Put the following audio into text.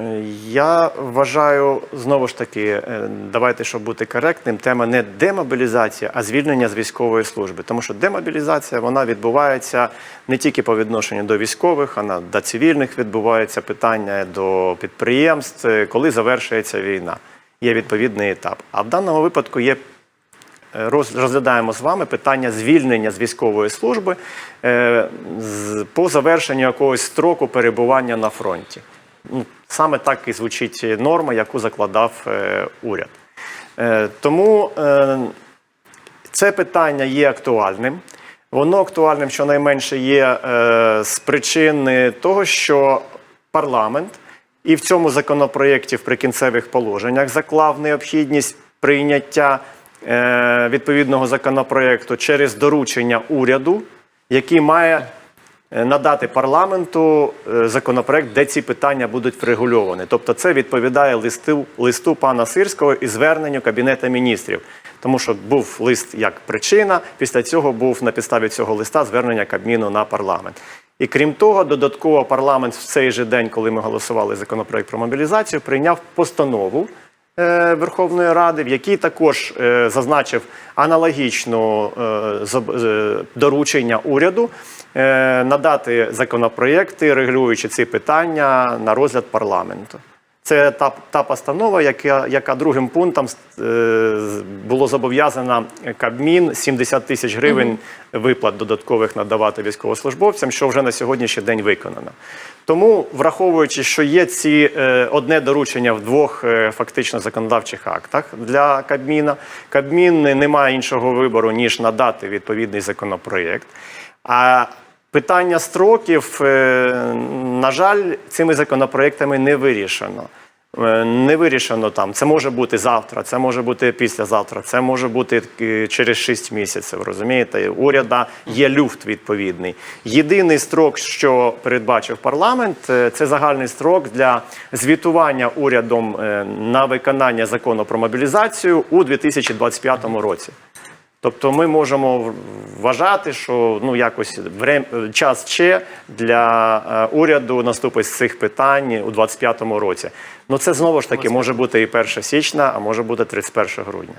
Е, Я вважаю знову ж таки, е, давайте, щоб бути коректним, тема не демобілізація, а звільнення з військової служби. Тому що демобілізація вона відбувається не тільки по відношенню до військових, а до цивільних відбувається питання до підприємств, е, коли завершується війна. Є відповідний етап. А в даному випадку є роз- розглядаємо з вами питання звільнення з військової служби по завершенню якогось строку перебування на фронті. Саме так і звучить норма, яку закладав е, уряд. Е, Тому е, це питання є актуальним. Воно актуальним щонайменше є з причини того, що парламент і в цьому законопроєкті в прикінцевих положеннях заклав необхідність прийняття відповідного законопроєкту через доручення уряду, який має надати парламенту е, законопроект, де ці питання будуть врегульовані. Тобто, це відповідає листу, листу пана Сирського і зверненню Кабінету міністрів. Тому що був лист як причина, після цього був на підставі цього листа звернення Кабміну на парламент. І крім того, додатково парламент в цей же день, коли ми голосували законопроект про мобілізацію, прийняв постанову е, Верховної Ради, в якій також е, зазначив аналогічну е, е, доручення уряду е, надати законопроекти, регулюючи ці питання на розгляд парламенту. Це та, та постанова, яка, яка другим пунктом е, було зобов'язано Кабмін 70 тисяч гривень виплат додаткових надавати військовослужбовцям, що вже на сьогоднішній день виконано. Тому, враховуючи, що є ці е, одне доручення в двох е, фактично законодавчих актах для Кабміна, Кабмін не має іншого вибору ніж надати відповідний законопроєкт. А Питання строків, е, на жаль, цими законопроектами не вирішено. Е, Не вирішено там. Це може бути завтра, це може бути післязавтра, це може бути е, через 6 місяців. Розумієте, уряда є люфт відповідний. Єдиний строк, що передбачив парламент, це загальний строк для звітування урядом на виконання закону про мобілізацію у 2025 році. Тобто ми можемо вважати, що ну якось час ще для е, уряду наступить з цих питань у 2025 році. Ну це знову ж таки може бути і 1 січня, а може бути 31 грудня.